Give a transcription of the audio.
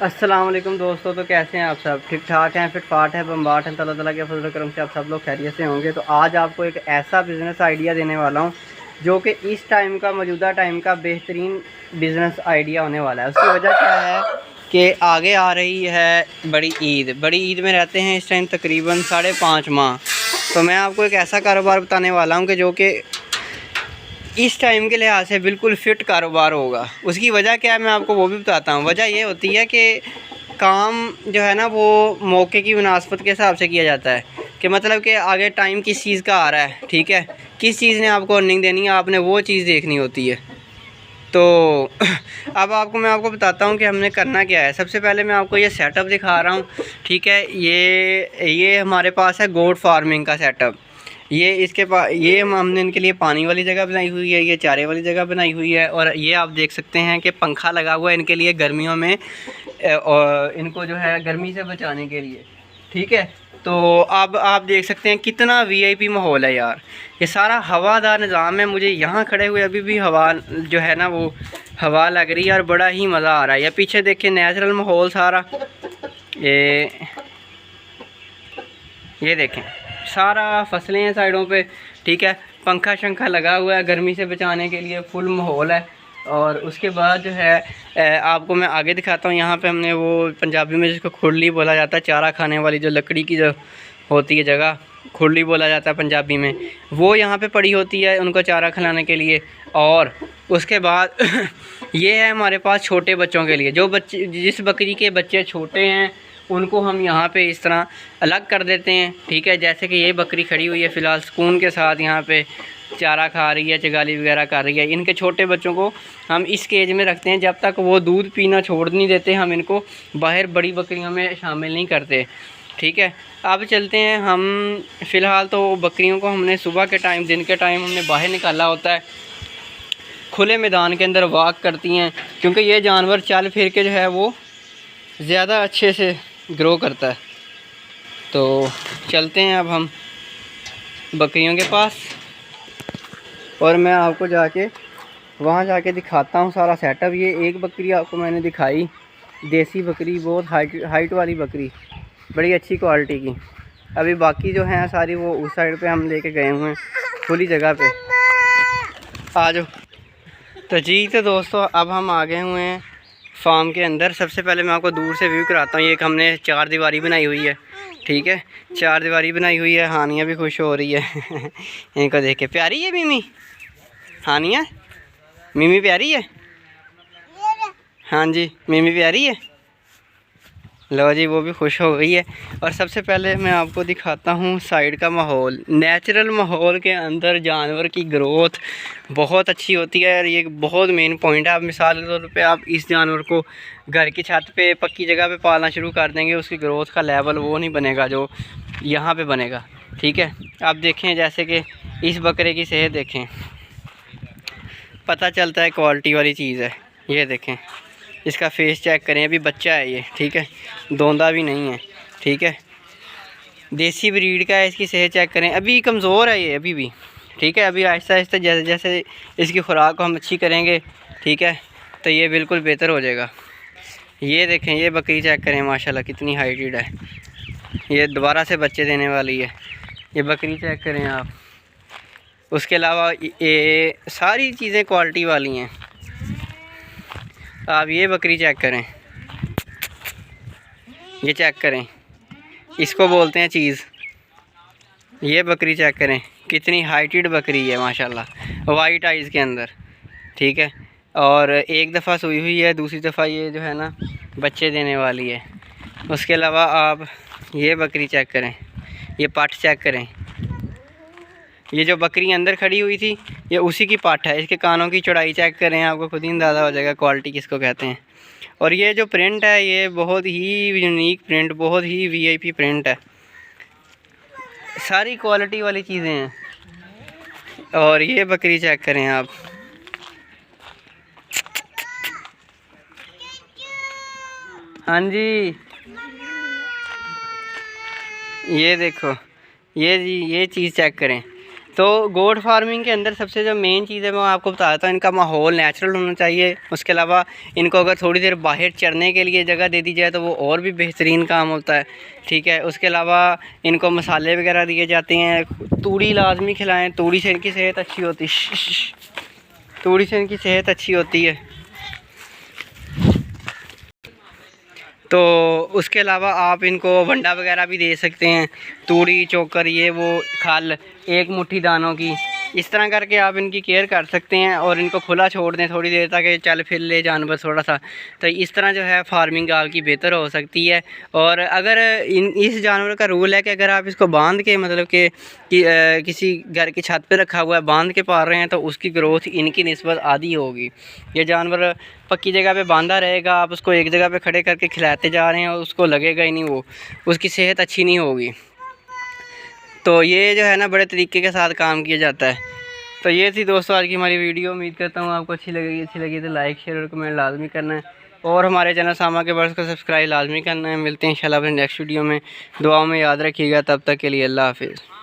السلام علیکم دوستو، تو کیسے ہیں آپ سب؟ ٹھیک ٹھاک ہیں؟ فٹ فاٹ ہے بمباٹ ہیں اللہ تعالیٰ کے فضل و کرم سے آپ سب لوگ خیریت سے ہوں گے۔ تو آج آپ کو ایک ایسا بزنس آئیڈیا دینے والا ہوں جو کہ اس ٹائم کا، موجودہ ٹائم کا بہترین بزنس آئیڈیا ہونے والا ہے۔ اس کی وجہ کیا ہے کہ آگے آ رہی ہے بڑی عید۔ بڑی عید میں رہتے ہیں اس ٹائم تقریباً ساڑھے پانچ ماہ۔ تو میں آپ کو ایک ایسا کاروبار بتانے والا ہوں کہ جو کہ اس ٹائم کے لحاظ سے بالکل فٹ کاروبار ہوگا۔ اس کی وجہ کیا ہے میں آپ کو وہ بھی بتاتا ہوں۔ وجہ یہ ہوتی ہے کہ کام جو ہے نا وہ موقع کی مناسبت کے حساب سے کیا جاتا ہے۔ کہ مطلب کہ آگے ٹائم کس چیز کا آ رہا ہے، ٹھیک ہے؟ کس چیز نے آپ کو ارننگ دینی ہے؟ آپ نے وہ چیز دیکھنی ہوتی ہے۔ تو اب آپ کو میں آپ کو بتاتا ہوں کہ ہم نے کرنا کیا ہے۔ سب سے پہلے میں آپ کو یہ سیٹ اپ دکھا رہا ہوں۔ ٹھیک ہے، یہ یہ ہمارے پاس ہے گوڈ فارمنگ کا سیٹ اپ یہ اس کے پاس یہ ہم نے ان کے لیے پانی والی جگہ بنائی ہوئی ہے، یہ چارے والی جگہ بنائی ہوئی ہے اور یہ آپ دیکھ سکتے ہیں کہ پنکھا لگا ہوا ہے ان کے لیے گرمیوں میں اور ان کو جو ہے گرمی سے بچانے کے لیے، ٹھیک ہے؟ تو اب آپ دیکھ سکتے ہیں کتنا وی آئی پی ماحول ہے یار۔ یہ سارا ہوا دار نظام ہے، مجھے یہاں کھڑے ہوئے ابھی بھی ہوا جو ہے نا وہ ہوا لگ رہی ہے اور بڑا ہی مزہ آ رہا ہے۔ یا پیچھے دیکھیں نیچرل ماحول سارا۔ یہ یہ دیکھیں۔ سارا فصلیں ہیں سائڈوں پہ، ٹھیک ہے؟ پنکھا شنکھا لگا ہوا ہے گرمی سے بچانے کے لیے، فل ماحول ہے۔ اور اس کے بعد جو ہے آپ کو میں آگے دکھاتا ہوں، یہاں پہ ہم نے وہ پنجابی میں جس کو کھرلی بولا جاتا ہے، چارہ کھانے والی جو لکڑی کی جو ہوتی ہے جگہ کھرلی بولا جاتا ہے پنجابی میں۔ وہ یہاں پہ پڑی ہوتی ہے ان کو چارہ کھلانے کے لیے۔ اور اس کے بعد یہ ہے ہمارے پاس چھوٹے بچوں کے لیے۔ جو بچے، جس بکری کے بچے چھوٹے ہیں ان کو ہم یہاں پہ اس طرح الگ کر دیتے ہیں۔ ٹھیک ہے، جیسے کہ یہ بکری کھڑی ہوئی ہے فی الحال سکون کے ساتھ یہاں پہ چارہ کھا رہی ہے، چگالی وغیرہ کر رہی ہے۔ ان کے چھوٹے بچوں کو ہم اس کیج میں رکھتے ہیں، جب تک وہ دودھ پینا چھوڑ نہیں دیتے، ہم ان کو باہر بڑی بکریوں میں شامل نہیں کرتے۔ ٹھیک ہے، اب چلتے ہیں۔ ہم فی الحال تو بکریوں کو ہم نے صبح کے ٹائم، دن کے ٹائم ہم نے باہر نکالا ہوتا ہے۔ کھلے میدان کے اندر واک کرتی ہیں، کیونکہ یہ جانور چل پھر کے جو ہے وہ زیادہ اچھے سے گرو کرتا ہے۔ تو چلتے ہیں اب ہم بکریوں کے پاس۔ اور میں آپ کو جا کے وہاں جا کے دکھاتا ہوں سارا سیٹ اپ یہ ایک بکری آپ کو میں نے دکھائی۔ دیسی بکری، بہت ہائٹ ہائٹ والی بکری۔ بڑی اچھی کوالٹی کی۔ ابھی باقی جو ہیں ساری وہ اس سائڈ پہ ہم لے کے گئے ہوئے ہیں۔ کھلی جگہ پہ۔ آ جاؤ۔ تو جی تو دوستو، اب ہم آ گئے ہوئے ہیں۔ فارم کے اندر سب سے پہلے میں آپ کو دور سے ویو کراتا ہوں، یہ ایک ہم نے چار دیواری بنائی ہوئی ہے، ٹھیک ہے؟ چار دیواری بنائی ہوئی ہے، ہانیاں بھی خوش ہو رہی ہے۔ ان کو دیکھ کے پیاری ہے میمی؟ ہانیاں؟ میمی پیاری ہے؟ ہاں جی میمی پیاری ہے؟ لو جی وہ بھی خوش ہو گئی ہے۔ اور سب سے پہلے میں آپ کو دکھاتا ہوں سائڈ کا ماحول۔ نیچرل ماحول کے اندر جانور کی گروتھ بہت اچھی ہوتی ہے اور یہ بہت مین پوائنٹ ہے۔ آپ مثال کے طور پہ آپ اس جانور کو گھر کی چھت پہ، پکی جگہ پہ پالنا شروع کر دیں گے، اس کی گروتھ کا لیول وہ نہیں بنے گا جو یہاں پہ بنے گا۔ ٹھیک ہے؟ آپ دیکھیں، جیسے کہ اس بکرے کی صحت دیکھیں۔ پتہ چلتا ہے کوالٹی والی چیز ہے۔ یہ دیکھیں۔ اس کا فیس چیک کریں، ابھی بچہ ہے یہ، ٹھیک ہے؟ دوندا بھی نہیں ہے، ٹھیک ہے؟ دیسی بریڈ کا ہے اس کی صحت چیک کریں۔ ابھی کمزور ہے یہ، ابھی بھی، ٹھیک ہے؟ ابھی آہستہ آہستہ جیسے جیسے اس کی خوراک کو ہم اچھی کریں گے، ٹھیک ہے؟ تو یہ بالکل بہتر ہو جائے گا۔ یہ دیکھیں، یہ بکری چیک کریں، ماشاءاللہ کتنی ہائیٹیڈ ہے۔ یہ دوبارہ سے بچے دینے والی ہے۔ یہ بکری چیک کریں آپ۔ اس کے علاوہ یہ ساری چیزیں کوالٹی والی ہیں۔ آپ یہ بکری چیک کریں۔ یہ چیک کریں۔ اس کو بولتے ہیں چیز۔ یہ بکری چیک کریں۔ کتنی ہائٹیڈ بکری ہے، ماشاءاللہ۔ وائٹ آئیز کے اندر۔ ٹھیک ہے؟ اور ایک دفعہ سوئی ہوئی ہے، دوسری دفعہ یہ جو ہے نا، بچے دینے والی ہے۔ اس کے علاوہ آپ یہ بکری چیک کریں۔ یہ پٹ چیک کریں۔ یہ جو بکری اندر کھڑی ہوئی تھی، یہ اسی کی پٹ ہے۔ اس کے کانوں کی چڑھائی چیک کریں۔ آپ کو خود ہی اندازہ ہو جائے گا کوالٹی کس کو کہتے ہیں۔ اور یہ جو پرنٹ ہے، یہ بہت ہی یونیک پرنٹ بہت ہی وی آئی پی پرنٹ ہے۔ ساری کوالٹی والی چیزیں ہیں۔ اور یہ بکری چیک کریں آپ۔ ہاں جی۔ یہ دیکھو۔ یہ جی یہ چیز چیک کریں۔ تو گوڈ فارمنگ کے اندر سب سے جو مین چیز ہے، میں آپ کو بتا دیتا ہوں، ان کا ماحول نیچرل ہونا چاہیے۔ اس کے علاوہ ان کو اگر تھوڑی دیر باہر چرنے کے لیے جگہ دے دی جائے تو وہ اور بھی بہترین کام ہوتا ہے۔ ٹھیک ہے، اس کے علاوہ ان کو مسالے وغیرہ دیے جاتے ہیں۔ توڑی لازمی کھلائیں، توڑی سے ان کی صحت اچھی ہوتی۔ توڑی سے ان کی صحت اچھی ہوتی ہے۔ تو اس کے علاوہ آپ ان کو ونڈا وغیرہ بھی دے سکتے ہیں، توڑی، چوکر، یہ وہ کھل ایک مٹھی دانوں کی۔ اس طرح کر کے آپ ان کی کیئر کر سکتے ہیں اور ان کو کھلا چھوڑ دیں تھوڑی دیر تک چل پھر لے جانور تھوڑا سا۔ تو اس طرح جو ہے فارمنگ آپ کی بہتر ہو سکتی ہے۔ اور اگر ان اس جانور کا رول ہے کہ اگر آپ اس کو باندھ کے مطلب کہ کسی گھر کی چھت پہ رکھا ہوا ہے، باندھ کے پال رہے ہیں تو اس کی گروتھ ان کی نسبت آدھی ہوگی۔ یہ جانور پکی جگہ پہ باندھا رہے گا، آپ اس کو ایک جگہ پہ کھڑے کر کے کھلاتے جا رہے ہیں اور اس کو لگے گا ہی نہیں وہ۔ اس کی صحت اچھی نہیں ہوگی۔ تو یہ جو ہے نا بڑے طریقے کے ساتھ کام کیا جاتا ہے۔ تو یہ تھی دوستو آج کی ہماری ویڈیو۔ امید کرتا ہوں آپ کو اچھی لگے گی۔ اچھی لگی تو لائک، شیئر اور کمنٹ لازمی کرنا ہے۔ اور ہمارے چینل ساما کے برس کو سبسکرائب لازمی کرنا ہے۔ ملتے ہیں انشاءاللہ اپنے نیکسٹ ویڈیو میں۔ دعاؤں میں یاد رکھیے گا۔ تب تک کے لیے اللہ حافظ۔